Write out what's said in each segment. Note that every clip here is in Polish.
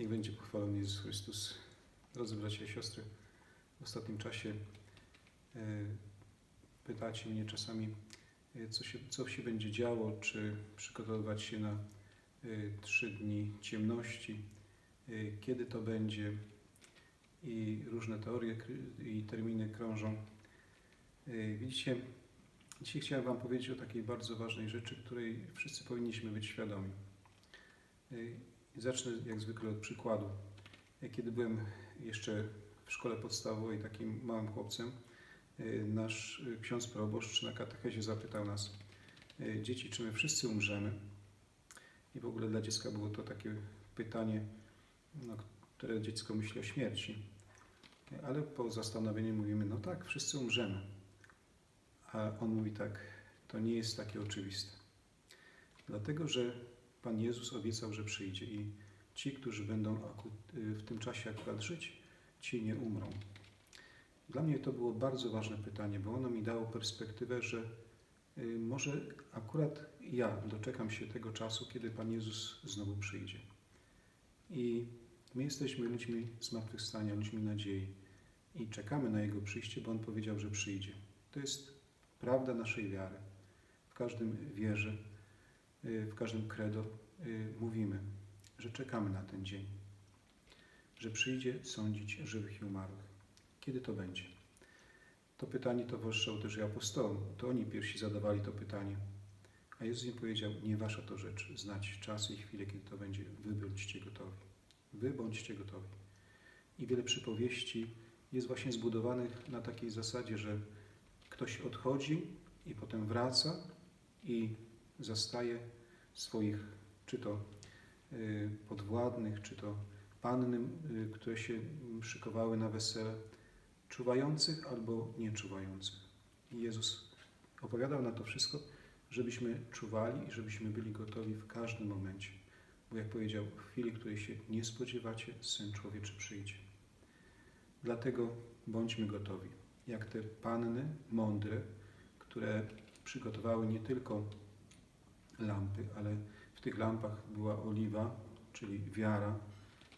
Niech będzie pochwalony Jezus Chrystus. Drodzy bracia i siostry, w ostatnim czasie e, pytacie mnie czasami, e, co się, co się będzie działo, czy przygotowywać się na e, trzy dni ciemności, kiedy to będzie i różne teorie i terminy krążą. Widzicie, dzisiaj chciałem Wam powiedzieć o takiej bardzo ważnej rzeczy, której wszyscy powinniśmy być świadomi. Zacznę jak zwykle od przykładu. Ja Kiedy byłem jeszcze w szkole podstawowej takim małym chłopcem, y, nasz y, ksiądz proboszcz na katechezie zapytał nas, y, dzieci, czy my wszyscy umrzemy? I w ogóle dla dziecka było to takie pytanie, no, które dziecko myśli o śmierci. Ale po zastanowieniu mówimy, no tak, wszyscy umrzemy. A on mówi tak, to nie jest takie oczywiste. Dlatego, że Pan Jezus obiecał, że przyjdzie i ci, którzy będą y, w tym czasie akurat żyć, ci nie umrą. Dla mnie to było bardzo ważne pytanie, bo ono mi dało perspektywę, że y, może akurat ja doczekam się tego czasu, kiedy Pan Jezus znowu przyjdzie. I my jesteśmy ludźmi zmartwychwstania, ludźmi nadziei i czekamy na Jego przyjście, bo On powiedział, że przyjdzie. To jest prawda naszej wiary. W każdym wierze, w każdym credo y, mówimy, że czekamy na ten dzień, że przyjdzie sądzić żywych i umarłych. Kiedy to będzie? To pytanie towarzyszyło też i apostołom. To oni pierwsi zadawali to pytanie. A Jezus im powiedział, nie wasza to rzecz, znać czas i chwilę, kiedy to będzie. Wy bądźcie gotowi. Wy bądźcie gotowi. I wiele przypowieści jest właśnie zbudowanych na takiej zasadzie, że ktoś odchodzi i potem wraca i zastaje swoich, czy to y, podwładnych, czy to panny, y, które się szykowały na wesele, czuwających albo nieczuwających. I Jezus opowiadał na to wszystko, żebyśmy czuwali i żebyśmy byli gotowi w każdym momencie. Bo jak powiedział, w chwili, której się nie spodziewacie, Syn Człowieczy przyjdzie. Dlatego bądźmy gotowi. Jak te panny mądre, które przygotowały nie tylko lampy, ale w tych lampach była oliwa, czyli wiara,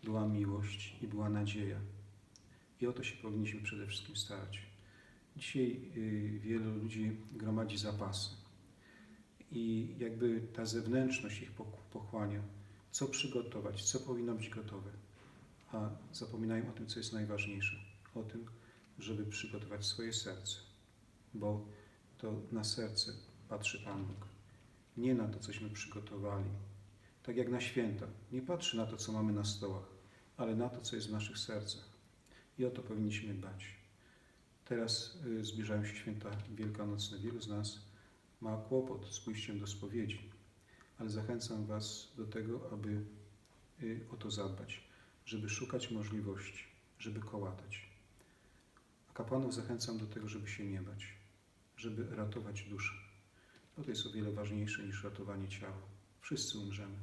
była miłość i była nadzieja. I o to się powinniśmy przede wszystkim starać. Dzisiaj y, wielu ludzi gromadzi zapasy. I jakby ta zewnętrzność ich pochłania, co przygotować, co powinno być gotowe, a zapominają o tym, co jest najważniejsze, o tym, żeby przygotować swoje serce, bo to na serce patrzy Pan Bóg, nie na to, cośmy przygotowali. Tak jak na święta, nie patrzy na to, co mamy na stołach, ale na to, co jest w naszych sercach. I o to powinniśmy dbać. Teraz y, zbliżają się święta wielkanocne. Wielu z nas ma kłopot z pójściem do spowiedzi, ale zachęcam Was do tego, aby y, o to zadbać, żeby szukać możliwości, żeby kołatać. A kapłanów zachęcam do tego, żeby się nie bać, żeby ratować duszę. To jest o wiele ważniejsze niż ratowanie ciała. Wszyscy umrzemy.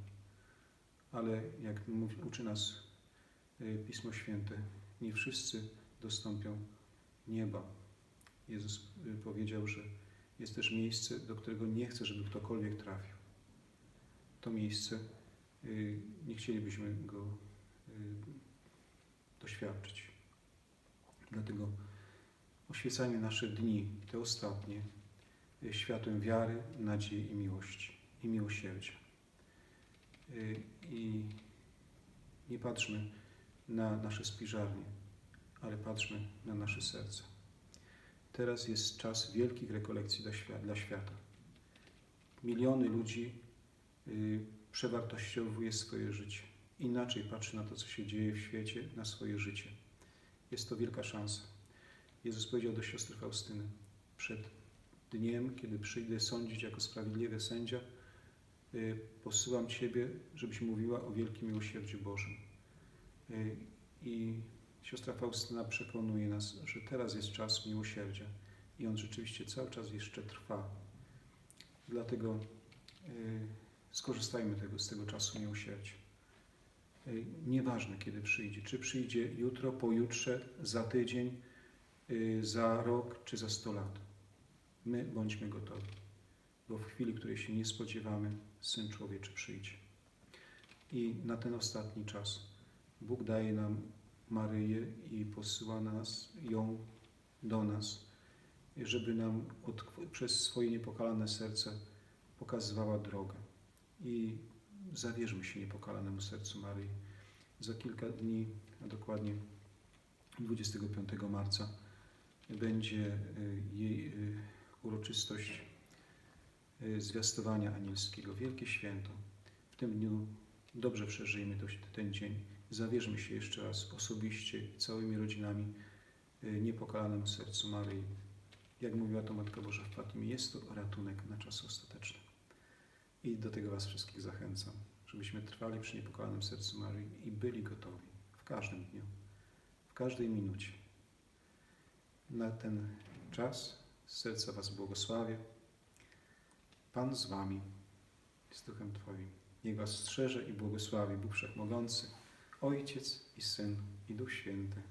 Ale jak uczy nas y, Pismo Święte, nie wszyscy dostąpią nieba. Jezus y, powiedział, że jest też miejsce, do którego nie chce, żeby ktokolwiek trafił. To miejsce y, nie chcielibyśmy go doświadczyć. Dlatego oświecajmy nasze dni, te ostatnie, światłem wiary, nadziei i miłości, i miłosierdzia. Y, I nie patrzmy na nasze spiżarnie, ale patrzmy na nasze serca. Teraz jest czas wielkich rekolekcji dla świata. Miliony ludzi y, przewartościowuje swoje życie. Inaczej patrzy na to, co się dzieje w świecie, na swoje życie. Jest to wielka szansa. Jezus powiedział do siostry Faustyny, przed dniem, kiedy przyjdę sądzić jako sprawiedliwy sędzia, y, posyłam Ciebie, żebyś mówiła o wielkim miłosierdziu Bożym. Y, I siostra Faustyna przekonuje nas, że teraz jest czas miłosierdzia i on rzeczywiście cały czas jeszcze trwa. Dlatego y, skorzystajmy tego, z tego czasu miłosierdzia. Nieważne, kiedy przyjdzie. Czy przyjdzie jutro, pojutrze, za tydzień, za rok, czy za sto lat. My bądźmy gotowi, bo w chwili, której się nie spodziewamy, Syn Człowieczy przyjdzie. I na ten ostatni czas Bóg daje nam Maryję i posyła nas, ją do nas, żeby nam od, przez swoje niepokalane serce pokazywała drogę. I zawierzmy się niepokalanemu sercu Maryi. Za kilka dni, a dokładnie 25 marca, będzie y, jej y, uroczystość y, zwiastowania anielskiego, wielkie święto. W tym dniu dobrze przeżyjmy ten dzień. Zawierzmy się jeszcze raz osobiście, całymi rodzinami, y, niepokalanemu sercu Maryi. Jak mówiła to Matka Boża w Fatimie, jest to ratunek na czas ostateczny. I do tego Was wszystkich zachęcam, żebyśmy trwali przy niepokalanym sercu Maryi i byli gotowi w każdym dniu, w każdej minucie. Na ten czas serca Was błogosławię. Pan z Wami, z Duchem Twoim. Niech Was strzeże i błogosławi Bóg Wszechmogący, Ojciec i Syn i Duch Święty.